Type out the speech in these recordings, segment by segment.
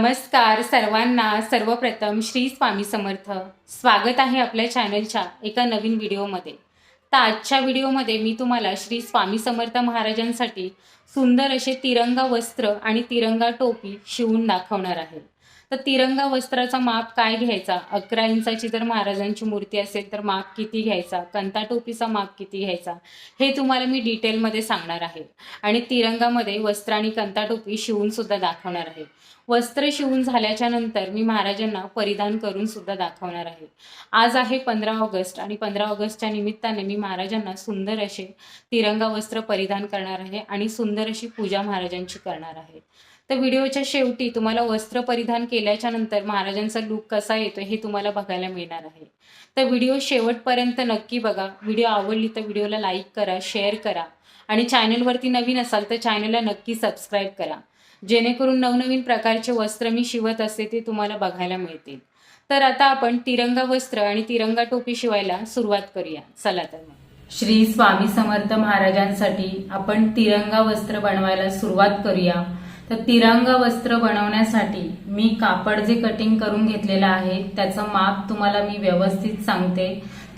नमस्कार सर्वांना. सर्वप्रथम श्री स्वामी समर्थ. स्वागत आहे आपल्या चॅनलच्या एका नवीन व्हिडिओमध्ये तर आजच्या व्हिडिओमध्ये मी तुम्हाला श्री स्वामी समर्थ महाराजांसाठी सुंदर असे तिरंगा वस्त्र आणि तिरंगा टोपी शिवून दाखवणार आहे. तर तिरंगा वस्त्राचा माप काय घ्यायचा? अकरा इंचाची जर महाराजांची मूर्ती असेल तर माप किती घ्यायचा? कंता टोपीचा माप किती घ्यायचा? हे तुम्हाला मी डिटेलमध्ये सांगणार आहे. आणि तिरंगामध्ये वस्त्र आणि कंता टोपी शिवून सुद्धा दाखवणार आहे. वस्त्र शिवून झाल्याच्यानंतर मी महाराजांना परिधान करून सुद्धा दाखवणार आहे. आज आहे पंधरा ऑगस्ट आणि पंधरा ऑगस्टच्या निमित्ताने मी महाराजांना सुंदर असे तिरंगा वस्त्र परिधान करणार आहे आणि सुंदर अशी पूजा महाराजांची करणार आहे. तर व्हिडिओच्या शेवटी तुम्हाला वस्त्र परिधान केल्याच्यानंतर महाराजांचा लुक कसा येतो हे तुम्हाला बघायला मिळणार आहे. तर व्हिडिओ शेवटपर्यंत नक्की बघा. व्हिडिओ आवडली तर व्हिडिओला लाईक करा शेअर करा आणि चॅनलवरती नवीन असाल तर चॅनलला नक्की सबस्क्राईब करा. जेणेकरून नवनवीन प्रकारचे वस्त्र मी शिवत असते ते तुम्हाला बघायला मिळतील. तर आता आपण तिरंगा वस्त्र आणि तिरंगा टोपी शिवायला सुरुवात करूया. चला तर मग. श्री स्वामी समर्थ महाराजांसाठी आपण तिरंगा वस्त्र बनवायला सुरुवात करूया. तर तिरंगा वस्त्र बनवण्यासाठी मी कापड जे कटिंग करून घेतलेलं आहे त्याचं माप तुम्हाला मी व्यवस्थित सांगते.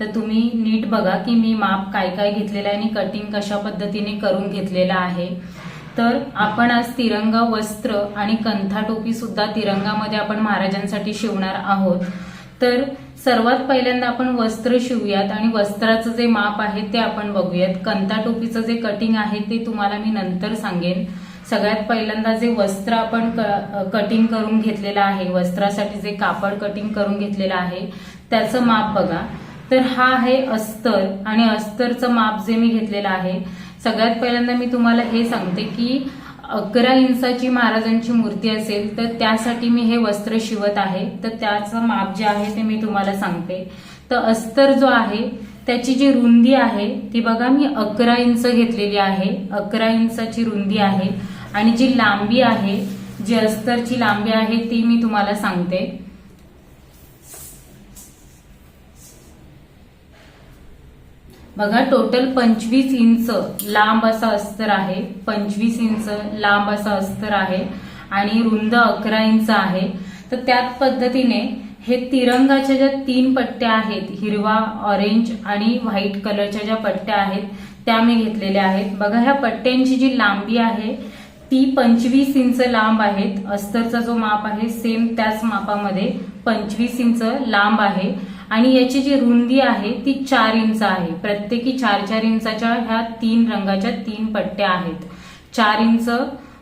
तर तुम्ही नीट बघा की मी माप काय काय घेतलेलं आहे आणि कटिंग कशा पद्धतीने करून घेतलेलं आहे. तर आपण आज तिरंगा वस्त्र आणि कंथा टोपी सुद्धा तिरंगामध्ये आपण महाराजांसाठी शिवणार आहोत. तर सर्वात पहिल्यांदा आपण वस्त्र शिवूयात आणि वस्त्राचं जे माप आहे ते आपण बघूयात. कंथा टोपीचं जे कटिंग आहे ते तुम्हाला मी नंतर सांगेन. सगळ्यात पहिल्यांदा जे वस्त्र आपण कटिंग करून घेतलेलं आहे वस्त्रासाठी जे कापड कटिंग करून घेतलेलं आहे त्याचं माप बघा. तर हा आहे अस्तर आणि अस्तरचं माप जे मी घेतलेलं आहे सगळ्यात पहिल्यांदा मी तुम्हाला हे सांगते की अकरा इंचाची महाराजांची मूर्ती असेल तर त्यासाठी मी हे वस्त्र शिवत आहे. तर त्याचं माप जे आहे ते मी तुम्हाला सांगते. तर अस्तर जो आहे त्याची जी रुंदी आहे ती बघा मी अकरा इंच घेतलेली आहे. अकरा इंचाची रुंदी आहे. आणि जी लांबी आहे जी अस्तरची लांबी आहे ती मी तुम्हाला सांगते. बघा टोटल पंचवीस इंच लांब असा अस्तर आहे. पंचवीस इंच लांब असा अस्तर आहे. आणि रुंद अकरा इंच आहे. तर त्याच पद्धतीने हे तिरंगाच्या ज्या तीन पट्ट्या आहेत हिरवा ऑरेंज आणि व्हाईट कलरच्या ज्या पट्ट्या आहेत त्या मी घेतलेल्या आहेत. बघा ह्या पट्ट्यांची जी लांबी आहे ती पंचवीस इंच लांब आहेत. अस्तरचा जो माप आहे सेम त्याच मापामध्ये पंचवीस इंच लांब आहे. आणि याची जी रुंदी आहे ती चार इंच आहे. प्रत्येकी चार चार इंचाच्या ह्या तीन रंगाच्या तीन पट्ट्या आहेत. चार इंच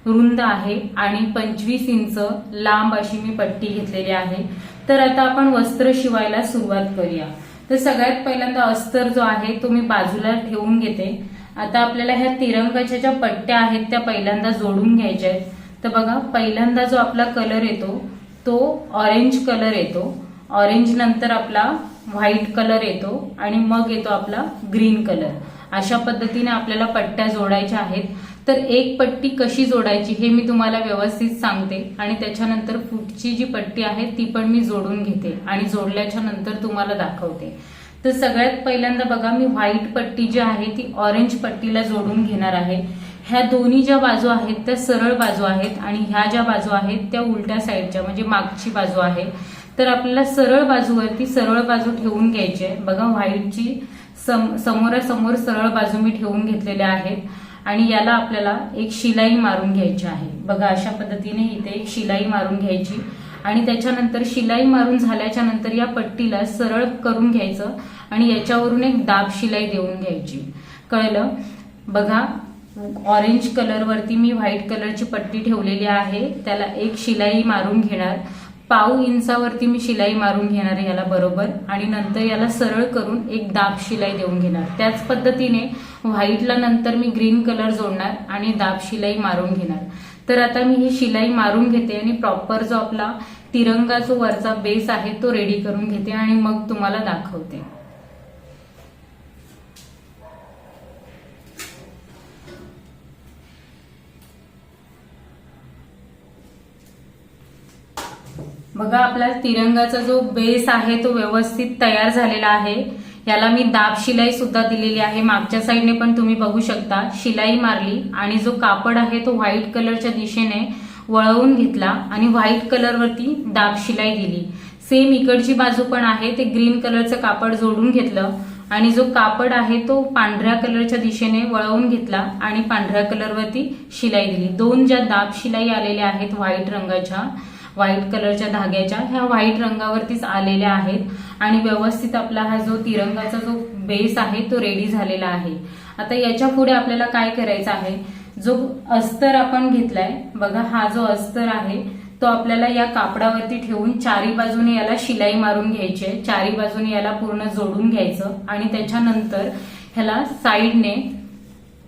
रुंद आहे आणि पंचवीस इंच लांब अशी मी पट्टी घेतलेली आहे. तर आता आपण वस्त्र शिवायला सुरुवात करूया. तर सगळ्यात पहिल्यांदा अस्तर जो आहे तो मी बाजूला ठेवून घेते. आता आपल्याला ह्या तिरंगाच्या ज्या पट्ट्या आहेत त्या पहिल्यांदा जोडून घ्यायच्या आहेत. तर बघा पहिल्यांदा जो आपला कलर येतो तो ऑरेंज कलर येतो. ऑरेंज नंतर आपला व्हाईट कलर येतो आणि मग येतो आपला ग्रीन कलर अशा पद्धतीने आपल्याला पट्ट्या जोडायच्या आहेत. तर एक पट्टी कशी जोडायची हे मी तुम्हाला व्यवस्थित सांगते आणि त्याच्यानंतर पुढची जी पट्टी आहे ती पण मी जोडून घेते आणि जोडल्याच्या नंतर तुम्हाला दाखवते. तर सगळ्यात पहिल्यांदा बघा मी व्हाईट पट्टी जी आहे ती ऑरेंज पट्टीला जोडून घेणार आहे. ह्या दोन्ही ज्या बाजू आहेत त्या सरळ बाजू आहेत आणि ह्या ज्या बाजू आहेत त्या उलट्या साईडच्या म्हणजे मागची बाजू आहे. तर आपल्याला सरळ बाजूवरती सरळ बाजू ठेवून घ्यायची आहे. बघा व्हाईटची सम समोरासमोर सरळ बाजू मी ठेवून घेतलेल्या आहेत आणि याला आपल्याला एक शिलाई मारून घ्यायची आहे. बघा अशा पद्धतीने इथे एक शिलाई मारून घ्यायची. आणि त्याच्यानंतर शिलाई मारून झाल्याच्यानंतर या पट्टीला सरळ करून घ्यायचं आणि याच्यावरून एक दाब शिलाई देऊन घ्यायची. कळलं? बघा ऑरेंज कलरवरती मी व्हाईट कलरची पट्टी ठेवलेली आहे. त्याला एक शिलाई मारून घेणार. पाऊ इंचावरती मी शिलाई मारून घेणार आहे याला बरोबर. आणि नंतर याला सरळ करून एक दाब शिलाई देऊन घेणार. त्याच पद्धतीने व्हाईटला नंतर मी ग्रीन कलर जोडणार आणि दाब शिलाई मारून घेणार. तर आता मी ही शिलाई मारून घेते आणि प्रॉपर जो आपला तिरंगा जो वरचा बेस आहे तो रेडी करून घेते आणि मग तुम्हाला दाखवते. बघा आपला तिरंगाचा जो बेस आहे तो व्यवस्थित तयार झालेला आहे. याला मी दाब शिलाई सुद्धा दिलेली आहे. मागच्या साईडने पण तुम्ही बघू शकता. शिलाई मारली आणि जो कापड आहे तो व्हाईट कलरच्या दिशेने वळवून घेतला आणि व्हाईट कलरवरती दाब शिलाई दिली. सेम इकडची बाजू पण आहे. ते ग्रीन कलरचं कापड जोडून घेतलं आणि जो कापड आहे तो पांढऱ्या कलरच्या दिशेने वळवून घेतला आणि पांढऱ्या कलरवरती शिलाई दिली. दोन ज्या दाब शिलाई आलेल्या आहेत व्हाईट रंगाच्या व्हाईट कलरच्या धाग्याच्या ह्या व्हाईट रंगावरतीच आलेल्या आहेत. आणि व्यवस्थित आपला हा जो तिरंगाचा जो बेस आहे तो रेडी झालेला आहे. आता याच्यापुढे आपल्याला काय करायचं आहे? जो अस्तर आपण घेतलाय बघा हा जो अस्तर आहे तो आपल्याला या कापडावरती ठेवून चारी बाजूने याला शिलाई मारून घ्यायची आहे. चारी बाजूने याला पूर्ण जोडून घ्यायचं आणि त्याच्यानंतर ह्याला साईडने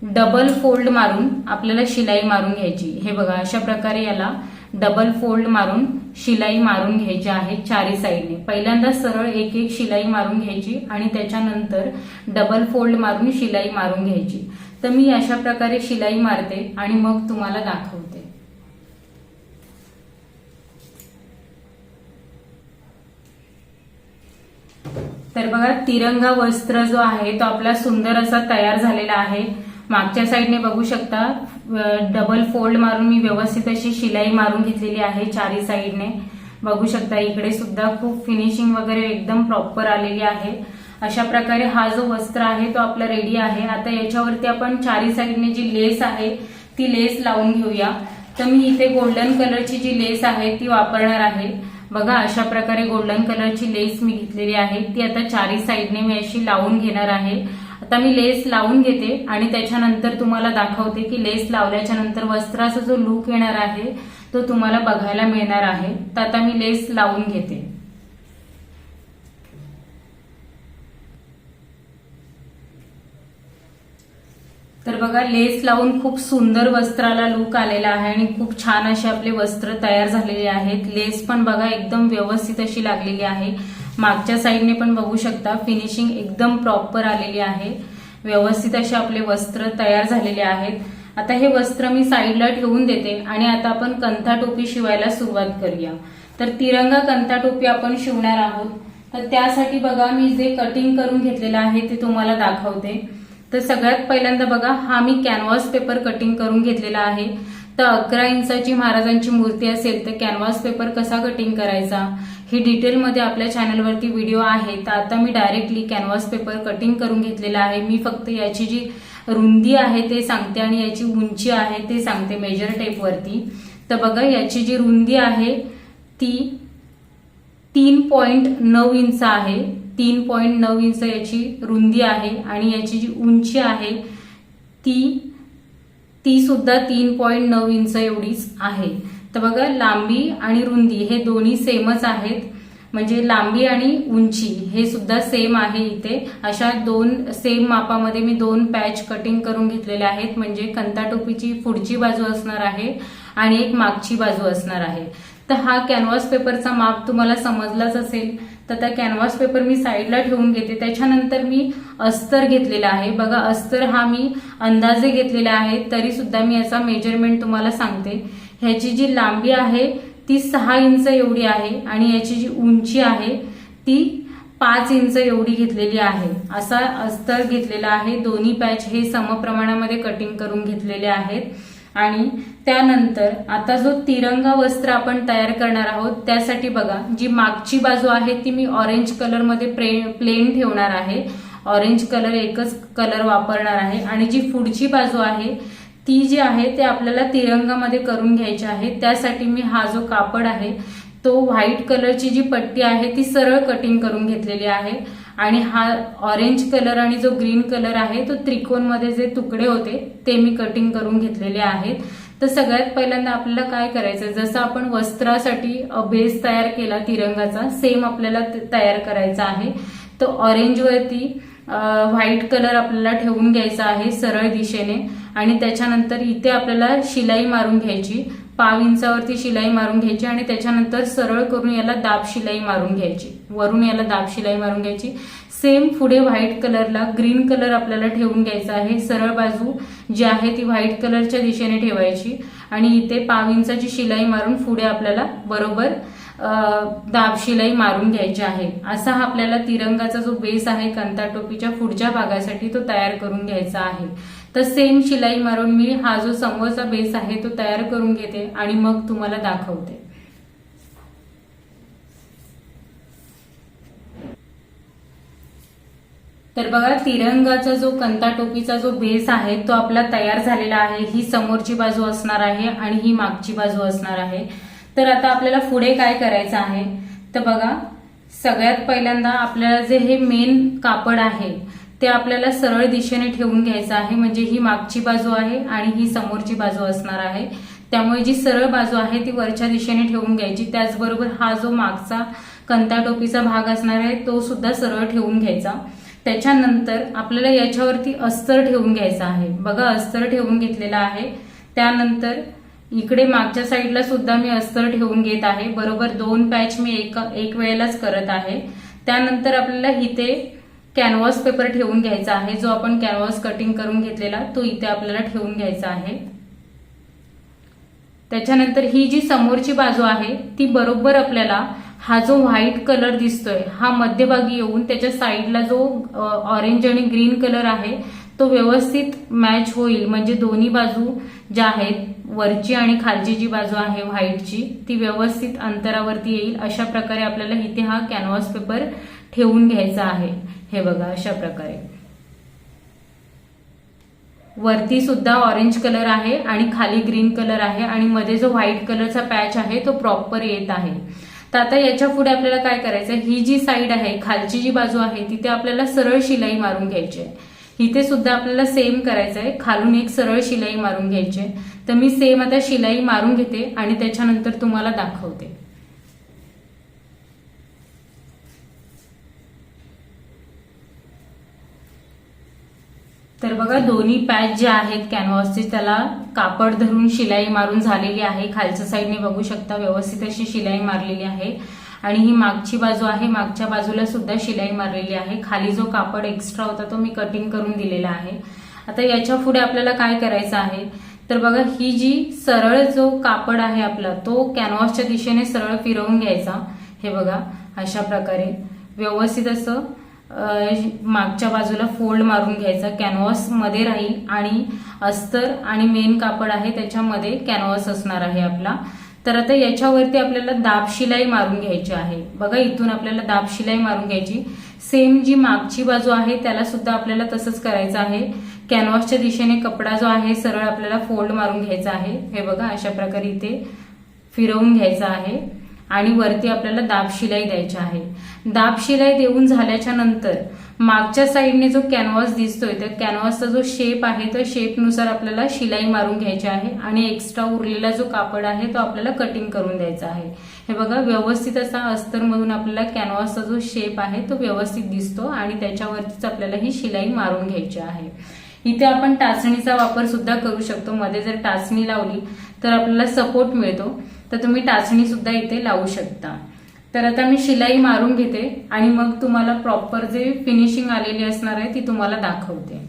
डबल फोल्ड मारून आपल्याला शिलाई मारून घ्यायची. हे बघा अशा प्रकारे याला डबल फोल्ड मारून शिलाई मारून घ्यायची आहे चारी साईडने. पहिल्यांदा सरळ एक एक शिलाई मारून घ्यायची आणि त्याच्यानंतर डबल फोल्ड मारून शिलाई मारून घ्यायची. तर मी अशा प्रकारे शिलाई मारते आणि मग तुम्हाला दाखवते. तर बघा तिरंगा वस्त्र जो आहे तो आपला सुंदर असा तयार झालेला आहे. मागच्या साईडने बघू शकता डबल फोल्ड मारून मी व्यवस्थित अशी शिलाई मारून घेतलेली आहे चारी साईडने. बघू शकता इकडे सुद्धा खूप फिनिशिंग वगैरे एकदम प्रॉपर आलेली आहे. अशा प्रकारे हा जो वस्त्र आहे तो आपला रेडी आहे. आता याच्यावरती आपण चारी साईडने जी लेस आहे ती लेस लावून घेऊया. तर मी इथे गोल्डन कलरची जी लेस आहे ती वापरणार आहे. बघा अशा प्रकारे गोल्डन कलरची लेस मी घेतलेली आहे. ती आता चारी साईडने मी अशी लावून घेणार आहे. आता मी लेस लावून घेते आणि त्याच्यानंतर तुम्हाला दाखवते की लेस लावल्याच्या नंतर वस्त्राचा जो लुक येणार आहे तो तुम्हाला बघायला मिळणार आहे. तर आता मी लेस लावून घेते. तर बघा लेस लावून खूप सुंदर वस्त्राला लुक आलेला आहे आणि खूप छान असे आपले वस्त्र तयार झालेले आहेत. लेस पण बघा एकदम व्यवस्थित अशी लागलेली आहे. मागच्या साईडने पण बघू शकता फिनिशिंग एकदम प्रॉपर आलेली आहे. व्यवस्थित असे आपले वस्त्र तयार झालेले आहेत. आता हे वस्त्र मी साईडला ठेवून देते आणि आता आपण कंथा टोपी शिवायला सुरुवात करूया. तर तिरंगा कंथा टोपी आपण शिवणार आहोत. तर त्यासाठी बघा मी जे कटिंग करून घेतलेलं आहे ते तुम्हाला दाखवते. तर सगळ्यात पहिल्यांदा बघा हा मी कॅनव्हास पेपर कटिंग करून घेतलेला आहे. तर अकरा इंचाची महाराजांची मूर्ती असेल तर कॅनव्हास पेपर कसा कटिंग करायचा? ही डिटेलमध्ये आपल्या चॅनलवरती व्हिडिओ आहे. तर आता मी डायरेक्टली कॅनव्हास पेपर कटिंग करून घेतलेला आहे. मी फक्त याची जी रुंदी आहे ते सांगते आणि याची उंची आहे ते सांगते मेजर टेपवरती तर बघा याची जी रुंदी आहे ती तीन पॉईंट नऊ इंच आहे. तीन पॉईंट नऊ इंच याची रुंदी आहे आणि याची जी उंची आहे ती ती सुद्धा तीन पॉईंट नऊ इंच एवढीच आहे. तर बघा लांबी आणि रुंदी हे दोन्ही सेमच आहेत. म्हणजे लांबी आणि उंची हे सुद्धा सेम आहे इथे. अशा दोन सेम मापामध्ये मी दोन पॅच कटिंग करून घेतलेले आहेत. म्हणजे कंता टोपीची पुढची बाजू असणार आहे आणि एक मागची बाजू असणार आहे. तर हा कॅनव्हास पेपरचा माप तुम्हाला समजलाच असेल. तर त्या कॅनव्हास पेपर मी साईडला ठेवून घेते. त्याच्यानंतर मी अस्तर घेतलेला आहे. बघा अस्तर हा मी अंदाजे घेतलेला आहे. तरी सुद्धा मी याचा मेजरमेंट तुम्हाला सांगते. ह्याची जी लांबी आहे ती सहा इंच एवढी आहे आणि याची जी उंची आहे ती पाच इंच एवढी घेतलेली आहे. असा अस्तर घेतलेला आहे. दोन्ही पॅच हे समप्रमाणामध्ये कटिंग करून घेतलेले आहेत. आणि त्यानंतर आता जो तिरंगा वस्त्र आपण तयार करणार आहोत त्यासाठी बघा जी मागची बाजू आहे ती मी ऑरेंज कलरमध्ये प्लेन ठेवणार आहे. ऑरेंज कलर एकच कलर वापरणार आहे. आणि जी पुढची बाजू आहे ती जी आहे ते आपल्याला तिरंगामध्ये करून घ्यायची आहे. त्यासाठी मी हा जो कापड आहे तो व्हाईट कलरची जी पट्टी आहे ती सरळ कटिंग करून घेतलेली आहे. आणि हा ऑरेंज कलर आणि जो ग्रीन कलर आहे तो त्रिकोणमध्ये जे तुकडे होते ते मी कटिंग करून घेतलेले आहेत. तर सगळ्यात पहिल्यांदा आपल्याला काय करायचं जसं आपण वस्त्रासाठी बेस तयार केला तिरंगाचा सेम आपल्याला तयार करायचा आहे. तर ऑरेंजवरती व्हाईट कलर आपल्याला ठेवून घ्यायचा आहे सरळ दिशेने. आणि त्याच्यानंतर इथे आपल्याला शिलाई मारून घ्यायची. पाव इंचावरती शिलाई मारून घ्यायची आणि त्याच्यानंतर सरळ करून याला दाब शिलाई मारून घ्यायची. वरून याला दाब शिलाई मारून घ्यायची. सेम पुढे व्हाईट कलरला ग्रीन कलर आपल्याला ठेवून घ्यायचा आहे. सरळ बाजू जी आहे ती व्हाईट कलरच्या दिशेने ठेवायची. आणि इथे पाव इंचाची शिलाई मारून पुढे आपल्याला बरोबर दाब शिलाई मारून घ्यायची आहे. असा हा आपल्याला तिरंगाचा जो बेस आहे कंता टोपीच्या पुढच्या भागासाठी तो तयार करून घ्यायचा आहे. तर सेम शिलाई मारून मी हा जो समोरचा बेस आहे तो तयार करून घेते आणि मग तुम्हाला दाखवते. तर बघा तिरंगाचा जो कंता टोपीचा जो बेस आहे तो आपला तयार झालेला आहे. ही समोरची बाजू असणार आहे आणि ही मागची बाजू असणार आहे. तर आता आपल्याला पुढे काय करायचं आहे? तर बघा सगळ्यात पहिल्यांदा आपल्याला जे हे मेन कापड आहे ते आपल्याला सरळ दिशेने ठेवून घ्यायचं आहे. म्हणजे ही मागची बाजू आहे आणि ही समोरची बाजू असणार आहे. त्यामुळे जी सरळ बाजू आहे ती वरच्या दिशेने ठेवून घ्यायची. त्याचबरोबर हा जो मागचा कंता टोपीचा भाग असणार आहे तो सुद्धा सरळ ठेवून घ्यायचा. त्याच्यानंतर आपल्याला याच्यावरती अस्तर ठेवून घ्यायचा आहे. बघा अस्तर ठेवून घेतलेला आहे. त्यानंतर इकडे मागच्या साईडला सुद्धा मी अस्तर ठेवून घेत आहे. बरोबर दोन पॅच मी एक एक वेळेलाच करत आहे. त्यानंतर आपल्याला इथे कॅनव्हास पेपर ठेवून घ्यायचा आहे. जो आपण कॅनव्हास कटिंग करून घेतलेला तो इथे आपल्याला ठेवून घ्यायचा आहे. त्याच्यानंतर ही जी समोरची बाजू आहे ती बरोबर आपल्याला हा जो व्हाईट कलर दिसतोय हा मध्यभागी येऊन त्याच्या साईडला जो ऑरेंज आणि ग्रीन कलर आहे तो व्यवस्थित मॅच होईल. म्हणजे दोन्ही बाजू ज्या आहेत वरची आणि खालची जी बाजू आहे व्हाईटची ती व्यवस्थित अंतरावरती येईल. अशा प्रकारे आपल्याला इथे हा कॅनव्हास पेपर ठेवून घ्यायचा आहे. हे बघा अशा प्रकारे. वरती सुद्धा ऑरेंज कलर आहे आणि खाली ग्रीन कलर आहे आणि मध्ये जो व्हाईट कलरचा पॅच आहे तो प्रॉपर येत आहे. तर आता याच्यापुढे आपल्याला काय करायचं ही जी साईड आहे खालची जी बाजू आहे तिथे आपल्याला सरळ शिलाई मारून घ्यायची आहे. इथे सुद्धा आपल्याला सेम करायचं आहे खालून एक सरळ शिलाई मारून घ्यायची आहे. तर मी सेम आता शिलाई मारून घेते आणि त्याच्यानंतर तुम्हाला दाखवते. तर बघा दोन्ही पॅच जे आहेत कॅनव्हासचे त्याला कापड धरून शिलाई मारून झालेली आहे. खालच्या साईडने बघू शकता व्यवस्थित अशी शिलाई मारलेली आहे. आणि ही मागची बाजू आहे. मागच्या बाजूला सुद्धा शिलाई मारलेली आहे. खाली जो कापड एक्स्ट्रा होता तो मी कटिंग करून दिलेला आहे. आता याच्यापुढे आपल्याला काय करायचं आहे? तर बघा ही जी सरळ जो कापड आहे आपला तो कॅनव्हासच्या दिशेने सरळ फिरवून घ्यायचा. हे बघा अशा प्रकारे. व्यवस्थित असं मागच्या बाजूला फोल्ड मारून घ्यायचा. कॅनव्हासमध्ये राहील आणि अस्तर आणि मेन कापड आहे त्याच्यामध्ये कॅनव्हास असणार आहे आपला. तर आता याच्यावरती आपल्याला दाब शिलाई मारून घ्यायची आहे. बघा इथून आपल्याला दाब शिलाई मारून घ्यायची. सेम जी मागची बाजू आहे त्याला सुद्धा आपल्याला तसंच करायचं आहे. कॅनव्हासच्या दिशेने कपडा जो आहे सरळ आपल्याला फोल्ड मारून घ्यायचा आहे. हे बघा अशा प्रकारे इथे फिरवून घ्यायचा आहे. आणि वरती आपल्याला दाब शिलाई द्यायची आहे. दाब शिलाई देऊन झाल्याच्यानंतर मागच्या साईडने जो कॅनव्हास दिसतोय तर कॅनव्हासचा जो शेप आहे त्या शेपनुसार आपल्याला शिलाई मारून घ्यायची आहे. आणि एक्स्ट्रा उरलेला जो कापड आहे तो आपल्याला कटिंग करून द्यायचा आहे. हे बघा व्यवस्थित असा अस्तरमधून आपल्याला कॅनव्हासचा जो शेप आहे तो व्यवस्थित दिसतो. आणि त्याच्यावरतीच आपल्याला ही शिलाई मारून घ्यायची आहे. इथे आपण टाचणीचा वापर सुद्धा करू शकतो. मध्ये जर टाचणी लावली तर आपल्याला सपोर्ट मिळतो. तर तुम्ही टाचणी सुद्धा इथे लावू शकता. तर आता मी शिलाई मारून घेते आणि मग तुम्हाला प्रॉपर जे फिनिशिंग आलेली असणार आहे ती तुम्हाला दाखवते.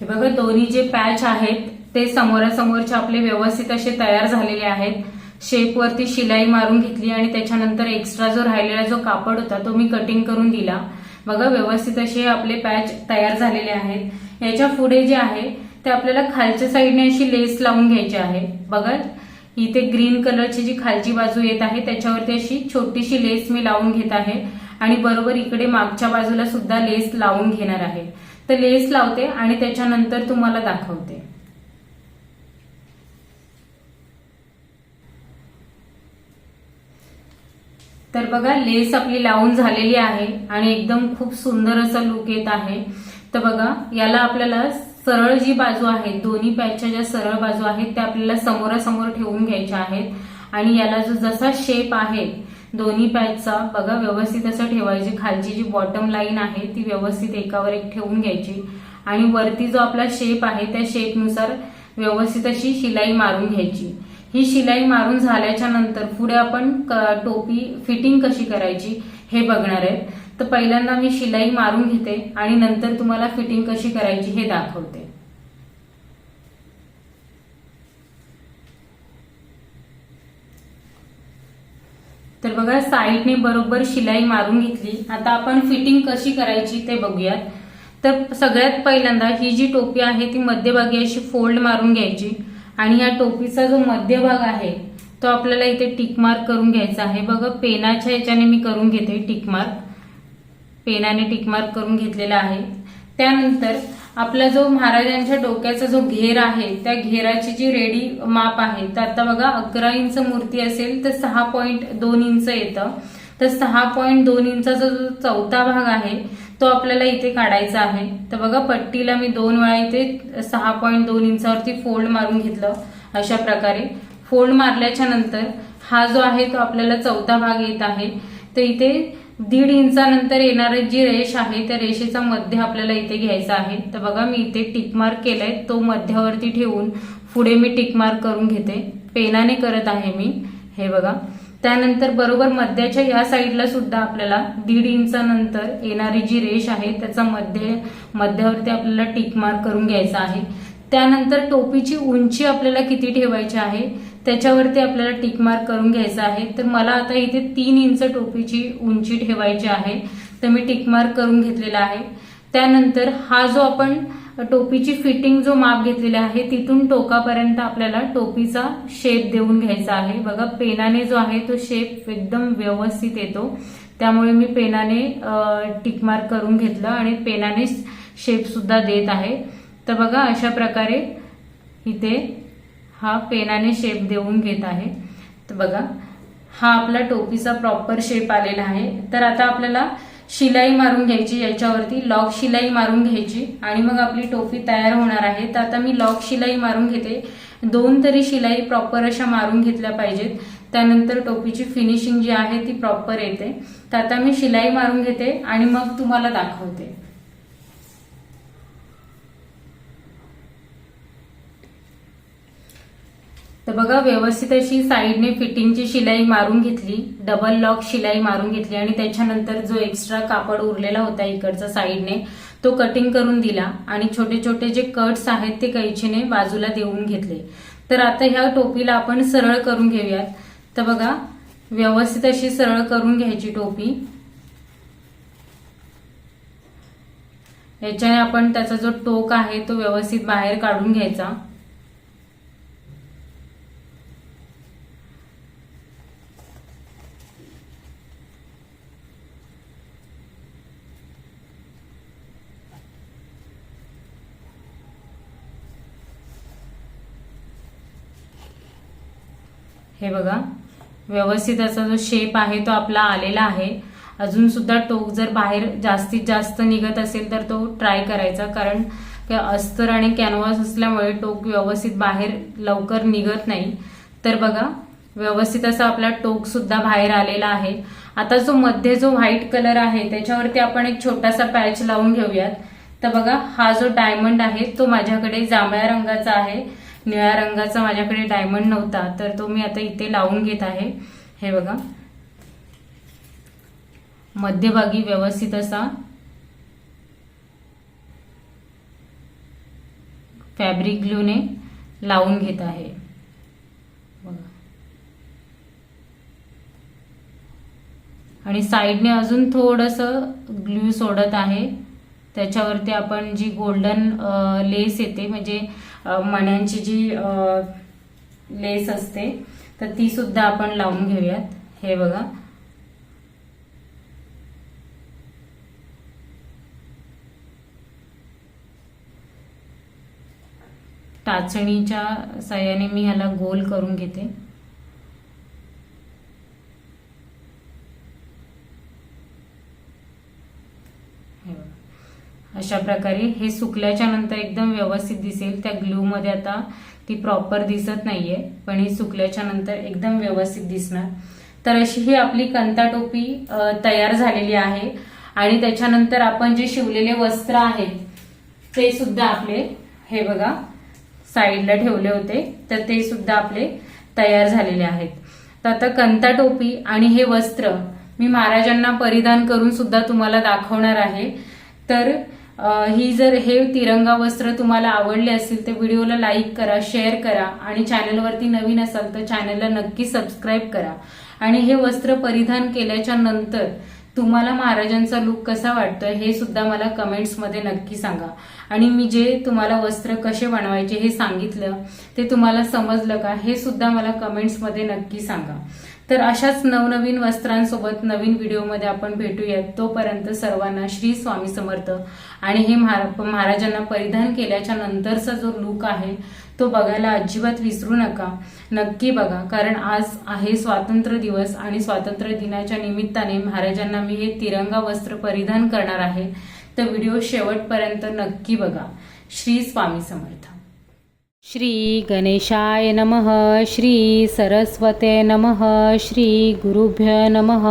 हे बघा दोन्ही जे पॅच आहेत ते समोरासमोरचे आपले व्यवस्थित असे तयार झालेले आहेत. शेपवरती शिलाई मारून घेतली आणि त्याच्यानंतर एक्स्ट्रा जो राहिलेला जो कापड होता तो मी कटिंग करून दिला. बघा व्यवस्थित असे आपले पॅच तयार झालेले आहेत. याच्यापुढे जे आहे ते आपल्याला खालच्या साईडने अशी लेस लावून घ्यायची आहे. बघा इथे ग्रीन कलरची जी खालची बाजू येत आहे त्याच्यावरती अशी छोटीशी लेस मी लावून घेत आहे. आणि बरोबर इकडे मागच्या बाजूला सुद्धा लेस लावून घेणार आहे. तर लेस लावते आणि त्याच्यानंतर तुम्हाला दाखवते. तर बघा लेस आपली लावून झालेली आहे आणि एकदम खूप सुंदर असा लुक येत आहे. तर बघा याला आपल्याला सरळ जी बाजू आहे दोन्ही पॅचच्या ज्या सरळ बाजू आहेत त्या आपल्याला समोरासमोर ठेवून घ्यायच्या आहेत. आणि याला जो जसा शेप आहे दोन्ही पॅचचा बघा व्यवस्थित असं ठेवायची. खालची जी बॉटम लाईन आहे ती व्यवस्थित एकावर एक ठेवून घ्यायची. आणि वरती जो आपला शेप आहे त्या शेपनुसार व्यवस्थित अशी शिलाई मारून घ्यायची. ही शिलाई मारून झाल्याच्यानंतर पुढे आपण टोपी फिटिंग कशी करायची हे बघणार आहे तर पहिल्यांदा मी शिलाई मारून घेते आणि नंतर तुम्हाला फिटिंग कशी करायची हे दाखवते. तर बघा साईडने बरोबर शिलाई मारून घेतली. आता आपण फिटिंग कशी करायची ते बघूयात. तर सगळ्यात पहिल्यांदा ही जी टोपी आहे ती मध्यभागी अशी फोल्ड मारून घ्यायची. आणि या टोपीचा जो मध्यभाग आहे तो आपल्याला इथे टिकमार्क करून घ्यायचा आहे. बघा पेनाच्या याच्याने मी करून घेते टिक मार्क पेनाने टिकमार्क करून घेतलेला आहे. त्यानंतर आपला जो महाराजांच्या डोक्याचा जो घेर आहे त्या घेराची जी रेडी माप आहे तर आता बघा अकरा इंच मूर्ती असेल तर सहा पॉईंट दोन इंच येतं. तर सहा पॉईंट दोन इंचाचा जो चौथा भाग आहे तो आपल्याला इथे काढायचा आहे. तर बघा पट्टीला मी दोन वेळा इथे सहा पॉईंट दोन इंचावरती फोल्ड मारून घेतलं अशा प्रकारे. फोल्ड मारल्याच्या नंतर हा जो आहे तो आपल्याला चौथा भाग येत आहे. तर इथे दीड इंचानंतर येणारी जी रेष आहे त्या रेषेचा मध्य आपल्याला इथे घ्यायचा आहे. तर बघा मी इथे टिक मार्क केलंय. तो मध्यावरती ठेवून पुढे मी टिक मार्क करून घेते. पेनाने करत आहे मी. हे बघा. त्यानंतर बरोबर मध्याच्या या साईडला सुद्धा आपल्याला दीड इंचानंतर येणारी जी रेष आहे त्याचा मध्य मध्यावरती आपल्याला टिक मार्क करून घ्यायचा आहे. त्यानंतर टोपीची उंची आपल्याला किती ठेवायची आहे त्याच्यावरती आपल्याला टिक मार्क करून घ्यायचा आहे. तर मला आता इथे तीन इंच टोपीची उंची ठेवायची आहे तर मी टिक मार्क करून घेतलेला आहे. त्यानंतर हा जो आपण टोपीची फिटिंग जो माप घेतलेला आहे तिथून टोकापर्यंत आपल्याला टोपीचा शेप देऊन घ्यायचा आहे. बघा पेनाने जो आहे तो शेप एकदम व्यवस्थित येतो. त्यामुळे मी पेनाने टिकमार्क करून घेतलं आणि पेनाने शेप सुद्धा देत आहे. तर बघा अशा प्रकारे इथे हा पेनाने शेप देऊन घेत आहे. तर बघा हा आपला टोपीचा प्रॉपर शेप आलेला आहे. तर आता आपल्याला शिलाई मारून घ्यायची याच्यावरती लॉक शिलाई मारून घ्यायची. आणि मग आपली टोपी तयार होणार आहे. तर आता मी लॉक शिलाई मारून घेते. दोन तरी शिलाई प्रॉपर अशा मारून घेतल्या पाहिजेत. त्यानंतर टोपीची फिनिशिंग जी आहे ती प्रॉपर येते. तर आता मी शिलाई मारून घेते आणि मग तुम्हाला दाखवते. तर बघा व्यवस्थित अशी साईडने फिटिंगची शिलाई मारून घेतली डबल लॉक शिलाई मारून घेतली आणि त्याच्यानंतर जो एक्स्ट्रा कापड उरलेला होता इकडचा साईडने तो कटिंग करून दिला आणि छोटे छोटे जे कट्स आहेत ते कैचीने बाजूला देऊन घेतले. तर आता ह्या टोपीला आपण सरळ करून घेऊयात. तर बघा व्यवस्थित अशी सरळ करून घ्यायची टोपी. याच्याने आपण त्याचा जो टोक आहे तो व्यवस्थित बाहेर काढून घ्यायचा. हे बघा. व्यवस्थित असा जो शेप आहे तो आपला आलेला आहे. अजून सुद्धा टोक जर बाहेर जास्तीत जास्त निघत असेल तर तो ट्राय करायचा. कारण अस्तर आणि कॅनव्हास असल्यामुळे टोक व्यवस्थित बाहेर लवकर निघत नाही. तर बघा व्यवस्थित असा आपला टोक सुद्धा बाहेर आलेला आहे. आता जो मध्ये जो व्हाईट कलर आहे त्याच्यावरती आपण एक छोटासा पॅच लावून घेऊयात. तर बघा हा जो डायमंड आहे तो माझ्याकडे जांभळ्या रंगाचा आहे. निळ्या रंगाचा माझ्याकडे डायमंड नव्हता तर तो मी आता इथे लावून घेत आहे. हे बघा. मध्यभागी व्यवस्थित असा फॅब्रिक ग्लूने लावून घेत आहे. आणि साईडने अजून थोडस ग्लू सोडत आहे. त्याच्यावरती आपण जी गोल्डन लेस येते म्हणजे मण्यांची जी लेस असते तर ती सुद्धा आपण लावून घेऊयात. हे बघा. टाचणीच्या सहाय्याने मी ह्याला गोल करून घेते. अशा प्रकारे हे सुकल्याच्या नंतर एकदम व्यवस्थित दिसेल. त्या ग्लू मध्ये आता ती प्रॉपर दिसत नाहीये पण ही सुकल्याच्या नंतर एकदम व्यवस्थित दिसणार. तर अशी ही आपली कंता टोपी तयार झालेली आहे. आणि त्याच्यानंतर आपण जे शिवलेले वस्त्र आहेत ते सुद्धा आपले हे बघा साईडला ठेवले होते तर ते सुद्धा आपले तयार झालेले आहेत. तर आता कंता टोपी आणि हे वस्त्र मी महाराजांना परिधान करून सुद्धा तुम्हाला दाखवणार आहे. तर ही जर हे तिरंगा वस्त्र तुम्हाला आवडले असतील तर व्हिडिओला लाईक करा शेअर करा आणि चॅनलवरती नवीन असाल तर चॅनलला नक्की सबस्क्राईब करा. आणि हे वस्त्र परिधान केल्याच्यानंतर तुम्हाला महाराजांचा लुक कसा वाटतो हे सुद्धा मला कमेंट्समध्ये नक्की सांगा. आणि मी जे तुम्हाला वस्त्र कसे बनवायचे हे सांगितलं ते तुम्हाला समजलं का हे सुद्धा मला कमेंट्समध्ये नक्की सांगा. तर अशाच नवनवीन वस्त्रांसोबत नवीन व्हिडिओमध्ये आपण भेटूयात. तोपर्यंत सर्वांना श्री स्वामी समर्थ. आणि हे महाराजांना परिधान केल्याच्या नंतरचा जो लुक आहे तो बघायला अजिबात विसरू नका. नक्की बघा कारण आज आहे स्वातंत्र्य दिवस आणि स्वातंत्र्य दिनाच्या निमित्ताने महाराजांना मी हे तिरंगा वस्त्र परिधान करणार आहे. तर व्हिडिओ शेवटपर्यंत नक्की बघा. श्री स्वामी समर्थ. श्री गणेशाय नमः श्री सरस्वते नमः श्री गुरुभ्य नमः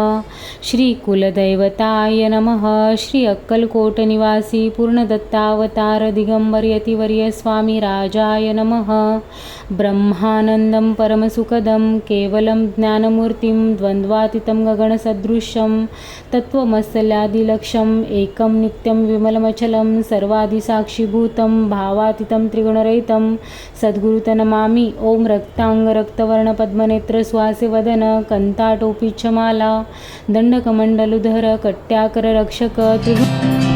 श्री कुलदैवताय नमः श्री अक्कलकोट निवासी पूर्णदत्तावतार दिगंबर यतिवर्य स्वामी राजाय नमः। ब्रह्मानन्दं परमसुखदं केवलं ज्ञानमूर्तिं द्वन्द्वातीतं गगनसदृशं तत्त्वमसल्यादिलक्ष्यम् एकं नित्यं विमलमचलं सर्वादिसाक्षीभूतं भावातीतं त्रिगुणरहितं सद्गुरुतनमामि ॐ रक्ताङ्गरक्तवर्णपद्मनेत्रस्वासे वदन कन्ताटोपी च माला दण्डकमण्डलुधर कट्याकररक्षक त्रिभु